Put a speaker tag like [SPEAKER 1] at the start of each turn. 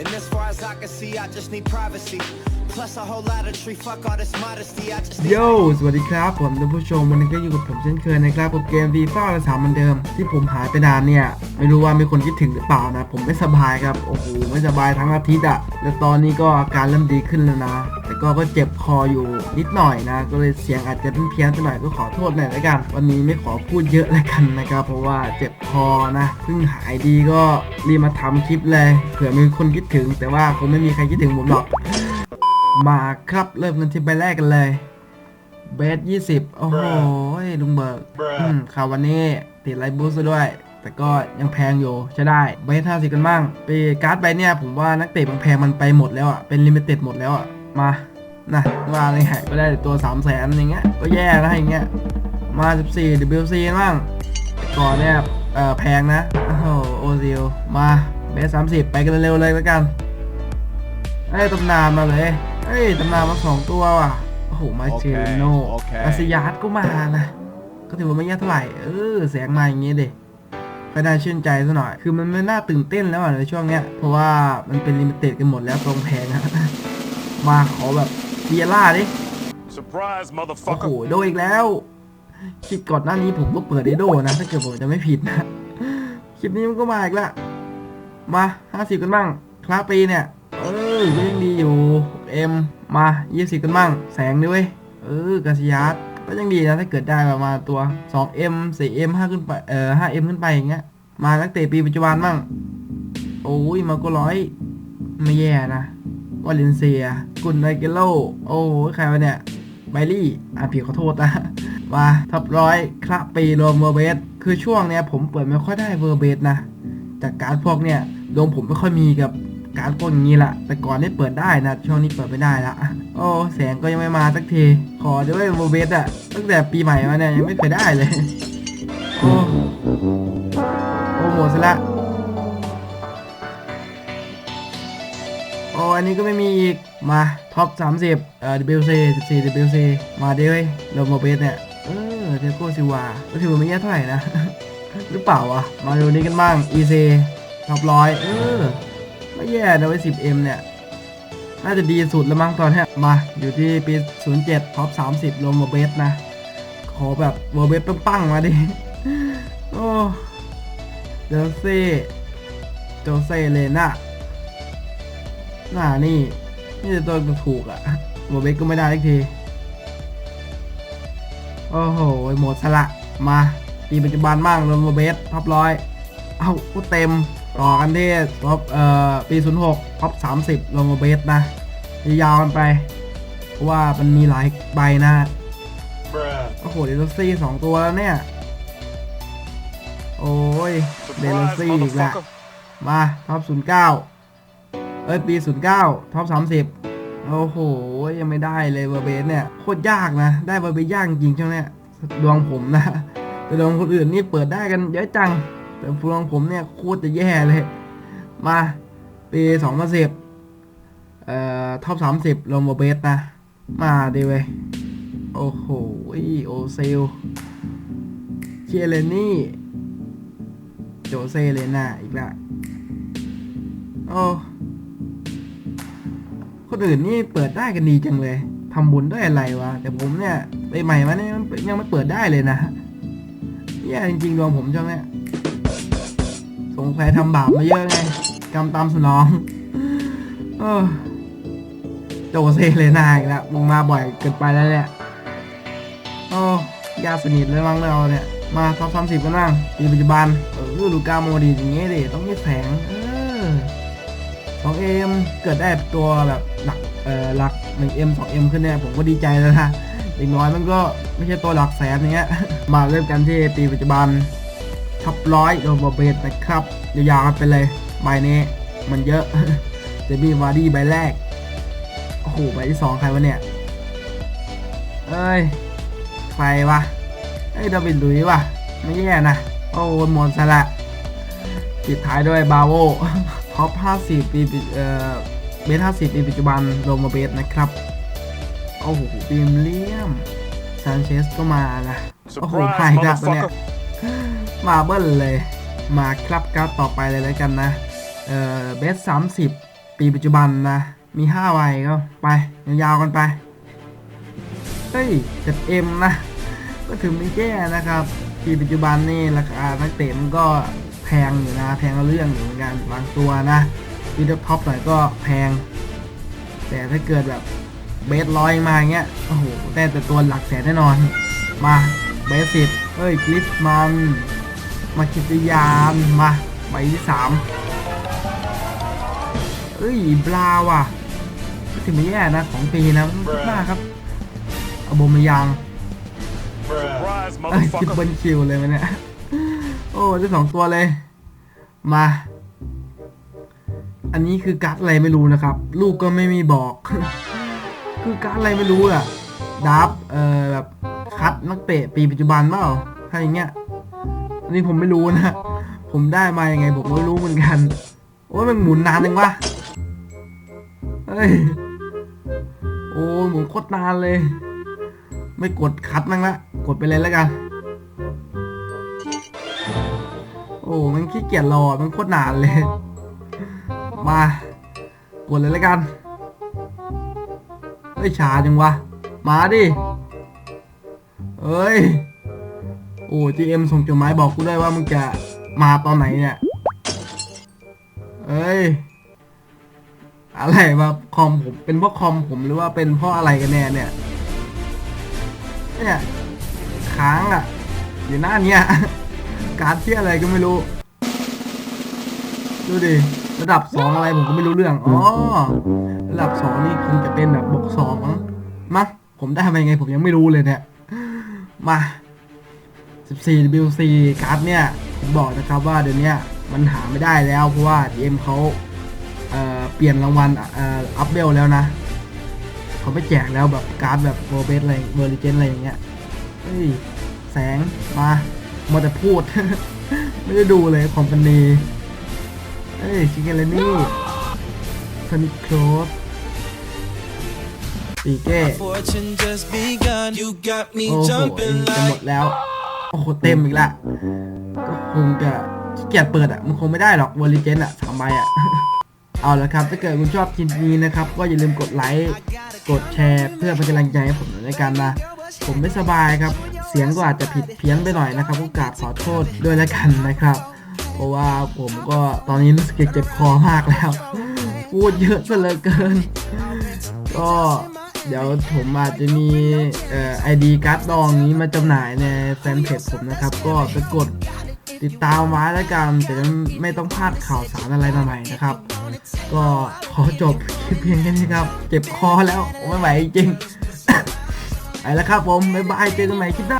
[SPEAKER 1] And as far as I can see, I just need privacy. Plus a whole lot of tree, fuck all this modesty. I just
[SPEAKER 2] โย สวัสดีครับผมท่านผู้ชมวันนี้ก็อยู่กับผมเช่นเคยนะครับกับเกมฟีฟ่าและสามเหมือนเดิม ที่ผมหายไปนานเนี่ย ไม่รู้ว่ามีคนคิดถึงหรือเปล่านะ ผมไม่สบายครับ โอ้โห ไม่สบายทั้งอาทิตย์อะแล้วตอนนี้ก็อาการเริ่มดีขึ้นแล้วนะ แต่ก็ก็เจ็บคออยู่นิดหน่อยนะ ก็เลยเสียงอาจจะเพี้ยนๆไปหน่อยก็ขอโทษหน่อยล้วกัน วันนี้ไม่ขอพูดเยอะล้วกันนะครับ เพราะว่าเจ็บคอนะ เพิ่งหายดีก็รีบมาทำคลิปเลย เผื่อมีคนคิดถึง แต่ว่าคงไม่มีใครคิดถึงผมหรอก มาครับเริ่มกันที่ใบแรกกันเลยเบสยี่สิบโอ้โหลุงเบิร์กข่าววันนี้ติดไลท์บูสต์ด้วย แต่ก็ยังแพงอยู่ใช้ได้เบสห้าสิบกันบ้างไปการ์ดใบเนี่ยผมว่านักเตะแพงมันไปหมดแล้วอะ เป็นลิมิเต็ดหมดแล้วอะ มานะว่าอะไรหายก็ได้ตัวสามแสนอย่างเงี้ยก็แย่นะอย่างเงี้ยมา 14 WC บ้างก่อนเนี่ยเออแพงนะ โอ้โหโอซิลมา เบสสามสิบไปกันเร็วๆเลยแล้วกันเอ้ยตำนานมาเลยเอ้ยตำนานมาสองตัวว่ะโอ้โหมาเชลโน
[SPEAKER 3] โอเค
[SPEAKER 2] อาซิยาร์ดก็มานะก็ถือว่าไม่แย่เท่าไหร่เออแสงมาอย่างงี้ดิก็ได้ชื่นใจซะหน่อย คือมันไม่น่าตื่นเต้นแล้วอะในช่วงเนี้ย เพราะว่ามันเป็นลิมิเต็ดกันหมดแล้วตรงแพงอะมาขอแบบเบียร่าดิ
[SPEAKER 3] Surprise,
[SPEAKER 2] โอ้โห
[SPEAKER 3] motherfucker.
[SPEAKER 2] โดอีกแล้วคลิปก่อนหน้านี้ผมก็เปิดไอโดนะ ถ้าเกิดผมจะไม่ผิดนะ คลิปนี้มันก็มาอีกละ มาห้าสิบกันบ้างคลาปีเนี่ย เออยังดีอยู่เอ็มมายี่สิบกันบ้างแสงด้วยเออกาซิยัสก็ยังดีนะถ้าเกิดได้ประมาณตัว 2M 4M 5 ขึ้นไปเอ่อ 5M ขึ้นไปอย่างเงี้ยมานักเตะปีปัจจุบันบ้างโอ้ยมาก็ร้อยไม่แย่นะวาเลนเซีย กุนไนเกโล โอ้ใครวะเนี่ยไบลี่อะผิดขอโทษนะมาท็อปร้อยคละปีรวมเวอร์เบส คือช่วงเนี้ยผมเปิดไม่ค่อยได้เวอร์เบสนะ จากการพวกเนี้ย ดวงผมไม่ค่อยมีกับการดพวกอย่างนี้ละ แต่ก่อนนี่เปิดได้นะ ช่วงนี้เปิดไม่ได้ละ โอ้ แสงก็ยังไม่มาสักที ขอด้วยเวอร์เบสอะตั้งแต่ปีใหม่มาเนี่ยยังไม่เคยได้เลย โอ้ โอ้หมดซะละ โอ้อันนี้ก็ไม่มีอีก มาท็อป 30 เอ่อ WC 14 WC มาดิเว้ยโรโมเบสเนี่ย เออเทโกซิวาก็ถือว่าไม่แย่เท่าไหร่นะ หรือเปล่าวะ มาดูนี้กันบ้าง EC ท็อปร้อยเออไม่แย่นะเว้ย 10M เนี่ย น่าจะดีสุดแล้วมั้งตอนนี้มาอยู่ที่ปี 07ท็อป 30โรโมเบสนะ ขอแบบโรเบสปังๆมาดิ โอ้เดลเซ่โจเซเลน่าหน้านี่นี่จะตัวถูกอะโมเบกก็ไม่ได้ทักที โอ้โห หมดสละ มา ปีปัจจุบันบ้างรวมโมเบสท็อปร้อย เอ้าก็เต็ม ต่อกันที่ท็อปเอ่อปี 06ท็อป 30รวมโมเบสนะยาวๆกันไป เพราะว่ามันมีหลายใบนะ
[SPEAKER 3] Bruh.
[SPEAKER 2] โอ้โห เดลซี่สองตัวแล้วเนี่ย โอ้ย เดล
[SPEAKER 3] Surprise,
[SPEAKER 2] ซี่อีกแล้ว
[SPEAKER 3] motherfucker.
[SPEAKER 2] มาท็อป 09 เอ้ย ปี 09ท็อป 30 โอ้โห ยังไม่ได้เลยเวอร์เบสเนี่ย โคตรยากนะ ได้เวอร์เบสยากจริงช่วงเนี้ยดวงผมนะ แต่ดวงคนอื่นนี่เปิดได้กันเยอะจัง แต่ดวงผมเนี่ยโคตรจะแย่เลย มาปี2010เอ่อท็อป30ลงเวอร์เบสนะ มาดีเว้ยโอ้โหโอเซลเคียเลนี่โจเซเลน่าอีกละโอ้คนอื่นนี่เปิดได้กันดีจังเลยทำบุญด้วยอะไรวะ แต่ผมเนี่ยไปใหม่มาเนี่ยยังไม่เปิดได้เลยนะแย่จริงๆดวงผมช่วงเนี้ย สงสัยทำบาปมาเยอะไง กรรมตามสนองเออโจเซเลยนาอีกแล้วมึงมาบ่อยเกินไปแล้วเนี่ยโอ้ยาสนิทเลยมั้งเราเนี่ย มาท็อปสามสิบกันบ้างปีปัจจุบันเออลูกาโมดีอย่างเงี้ยดิต้องมีแสง เออสองเอ็มเกิดได้ตัวแบบหลักเอ่อหลักหนึ่งเอ็มสองเอ็มขึ้นเนี่ยผมก็ดีใจแล้วนะอย่างน้อยมันก็ไม่ใช่ตัวหลักแสนอย่างเงี้ยมาเริ่มกันที่ปีปัจจุบัน ท็อปร้อยโดนบอเบสนะครับยาวๆกันไปเลยใบนี้มันเยอะเจมี่วาร์ดี้ใบแรกโอ้โหใบที่สองใครวะเนี่ยเอ้ยใครวะเอ้ยดาวิดหลุยส์วะไม่แย่นะโอ้หมดซะละปิดท้ายด้วยบาโวท็อป50ปีเอ่อเบส50ปีปัจจุบันโรมาเบสนะครับโอ้โหบิมเลียมซานเชสก็มานะโอ้โห
[SPEAKER 3] Surprise,
[SPEAKER 2] หายกลับตัวเนี่ย
[SPEAKER 3] motherfucker.
[SPEAKER 2] มาเบิ้ลเลย มาครับการ์ดต่อไปเลยแล้วกันนะ เออเบส30ปีปัจจุบันนะ มีห้าใบก็ไป ยาวๆกันไป เฮ้ยจัดเอ็มนะ ก็ถือไม่แย่นะครับ ปีปัจจุบันนี่ราคานักเตะมันก็แพงอยู่นะ แพงเรื่องอยู่เหมือนกันบางตัวนะปีท็อปหน่อยก็แพง แต่ถ้าเกิดแบบเบสร้อยมาอย่างเงี้ย โอ้โห แต่แต่ตัวหลักแสนแน่นอน มาเบสสิบ เอ้ยกริสมัน มาคิตยานมาใบที่สามเอ้ยบลาว่ะก็ถือไม่แย่นะของปีนะมากครับอโบมายัง
[SPEAKER 3] Surprise,
[SPEAKER 2] เอ้ยคิด
[SPEAKER 3] motherfucker.
[SPEAKER 2] เบิลคิวเลยมันเนี่ยโอ้ได้สองตัวเลย มา อันนี้คือการ์ดอะไรไม่รู้นะครับ ลูกก็ไม่มีบอก คือการ์ดอะไรไม่รู้อะดับเอ่อแบบคัดนักเตะปีปัจจุบันเปล่า ถ้าอย่างเงี้ยอันนี้ผมไม่รู้นะ ผมได้มาอยังไงผมก็ไม่รู้เหมือนกัน โอ้ยมันหมุนนานจังวะ เฮ้ย โอ้ยหมุนโคตรนานเลย ไม่กดคัดมั้งละกดไปเลยแล้วกัน โอ้มันขี้เกียจรอ มันโคตรนานเลย มากดเลยแล้วกัน เฮ้ยช้าจังวะ มาดิ เอ้ย โอ้ GM ส่งจดหมายบอกกูได้ว่ามึงจะมาตอนไหนเนี่ย เอ้ย อะไรวะคอมผมเป็นเพราะคอมผมหรือว่าเป็นเพราะอะไรกันแน่เนี่ย เนี่ยค้างอะ อยู่หน้าเนี้ยการที่อะไรก็ไม่รู้ ดูดิ ระดับสองอะไรผมก็ไม่รู้เรื่อง อ๋อ ระดับสองนี่คงจะเป็นแบบบกสองมั้งมั้งผมได้มายังไงผมยังไม่รู้เลยเนี่ย มา 14 WC การ์ดเนี่ยผมบอกนะครับว่าเดี๋ยวเนี้ยมันหาไม่ได้แล้วเพราะว่า DM เขาเอ่อเปลี่ยนรางวัลเอ่ออัพเบลแล้วนะเขาไม่แจกแล้วแบบการ์ดแบบโรเบสอะไรเวอร์ลิเจนอะไรอย่างเงี้ยเฮ้ยแสงมามาแต่พูด ไม่ได้ดูเลยของกันดีเฮ้ยชิคเกเลนี่ทนิโครสปีเก้
[SPEAKER 4] Fortune just begun. You got me
[SPEAKER 2] โอ้โห
[SPEAKER 4] jumping
[SPEAKER 2] จะหม
[SPEAKER 4] like
[SPEAKER 2] ดแล้ว โอ้โหเต็มอีกละก็คงจะขี้เกียจเปิดอะมันคงไม่ได้หรอกวอลิเจนอะสามใบอะเอาละครับ ถ้าเกิดคุณชอบคลิปนี้นะครับ ก็อย่าลืมกดไลค์กดแชร์เพื่อเป็นกำลังใจให้ผมหน่อยในการนะผมไม่สบายครับ เสียงก็อาจจะผิดเพี้ยนไปหน่อยนะครับก็กราบขอโทษด้วยแล้วกันนะครับ เพราะว่าผมก็ตอนนี้รู้สึกเจ็บคอมากแล้ว พูดเยอะซะเหลือเกิน ก็ เดี๋ยวผมอาจจะมีไอดีการ์ดดองนี้มาจำหน่ายในแฟนเพจผมนะครับ ก็ไปกดติดตามไว้แล้วกันแต่ไม่ต้องพลาดข่าวสารอะไรใหม่ๆนะครับ ก็ขอจบคลิปเพียงแค่นี้ครับ เจ็บคอแล้วไม่ไหวจริงไปแล้วครับผม บ๊ายบายเจอกันใหม่คลิปหน้า